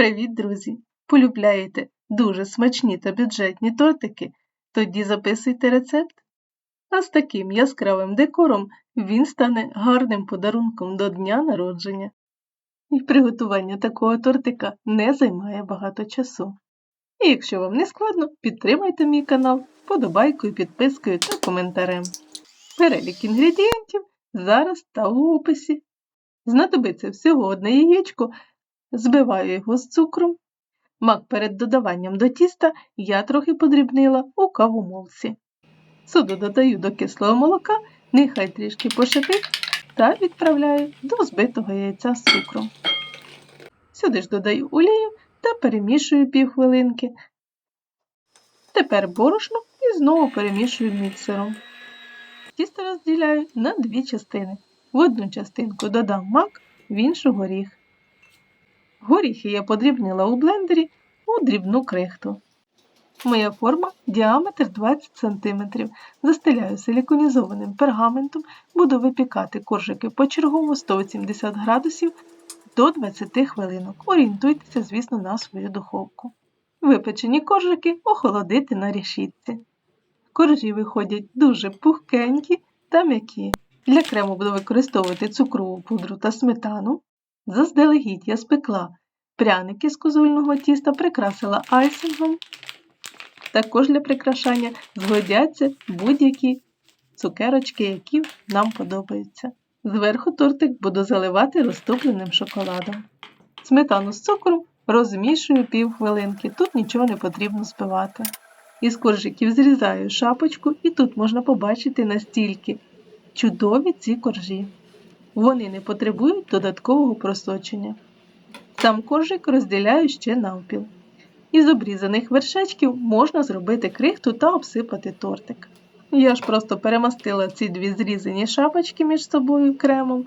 Привіт, друзі! Полюбляєте дуже смачні та бюджетні тортики? Тоді записуйте рецепт. А з таким яскравим декором він стане гарним подарунком до дня народження. І приготування такого тортика не займає багато часу. І якщо вам не складно, підтримайте мій канал подобайкою, підпискою та коментарем. Перелік інгредієнтів зараз та у описі. Знадобиться всього одне яєчко, збиваю його з цукром. Мак перед додаванням до тіста я трохи подрібнила у кавомолці. Соду додаю до кислого молока, нехай трішки пошипить та відправляю до збитого яйця з цукром. Сюди ж додаю олію та перемішую півхвилинки. Тепер борошно і знову перемішую міксером. Тісто розділяю на дві частини. В одну частинку додам мак, в іншу горіх. Горіхи я подрібнила у блендері у дрібну крихту. Моя форма діаметр 20 см. Застеляю силіконізованим пергаментом, буду випікати коржики почергово 180 градусів до 20 хвилинок. Орієнтуйтеся, звісно, на свою духовку. Випечені коржики охолодити на решітці. Коржі виходять дуже пухкенькі та м'які. Для крему буду використовувати цукрову пудру та сметану. Заздалегідь я спекла пряники з козульного тіста, прикрасила айсингом. Також для прикрашання згодяться будь-які цукерочки, які нам подобаються. Зверху тортик буду заливати розтопленим шоколадом. Сметану з цукром розмішую півхвилинки, тут нічого не потрібно збивати. Із коржиків зрізаю шапочку, і тут можна побачити настільки чудові ці коржі. Вони не потребують додаткового просочення. Сам коржик розділяю ще навпіл. Із обрізаних вершечків можна зробити крихту та обсипати тортик. Я ж просто перемастила ці дві зрізані шапочки між собою кремом,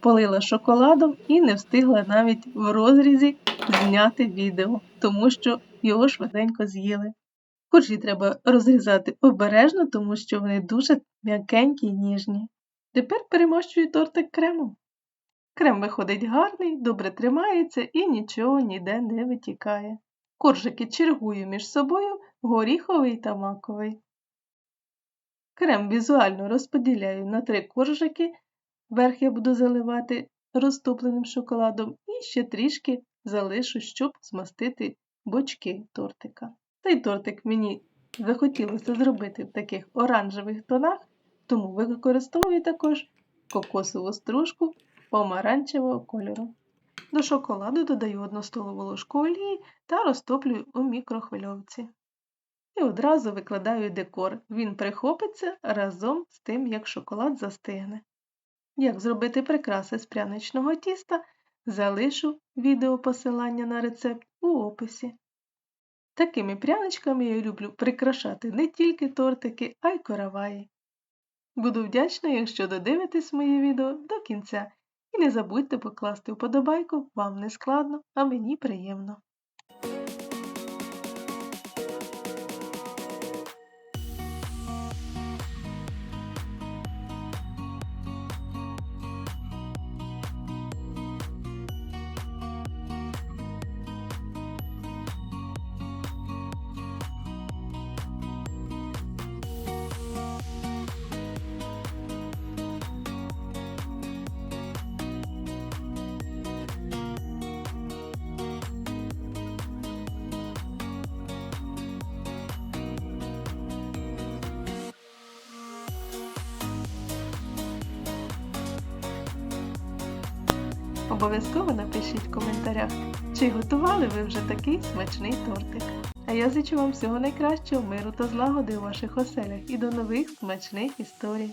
полила шоколадом і не встигла навіть в розрізі зняти відео, тому що його швиденько з'їли. Коржі треба розрізати обережно, тому що вони дуже м'якенькі й ніжні. Тепер перемощую тортик кремом. Крем виходить гарний, добре тримається і нічого ніде не витікає. Коржики чергую між собою горіховий та маковий. Крем візуально розподіляю на три коржики, верх я буду заливати розтопленим шоколадом і ще трішки залишу, щоб змастити бочки тортика. Цей тортик мені захотілося зробити в таких оранжевих тонах, тому використовую також кокосову стружку помаранчевого кольору. До шоколаду додаю 1 столову ложку олії та розтоплюю у мікрохвильовці. І одразу викладаю декор. Він прихопиться разом з тим, як шоколад застигне. Як зробити прикраси з пряничного тіста, залишу відео посилання на рецепт у описі. Такими пряничками я люблю прикрашати не тільки тортики, а й короваї. Буду вдячна, якщо додивитесь моє відео до кінця. І не забудьте покласти вподобайку, вам не складно, а мені приємно. Обов'язково напишіть в коментарях, чи готували ви вже такий смачний тортик. А я зичу вам всього найкращого, миру та злагоди у ваших оселях і до нових смачних історій.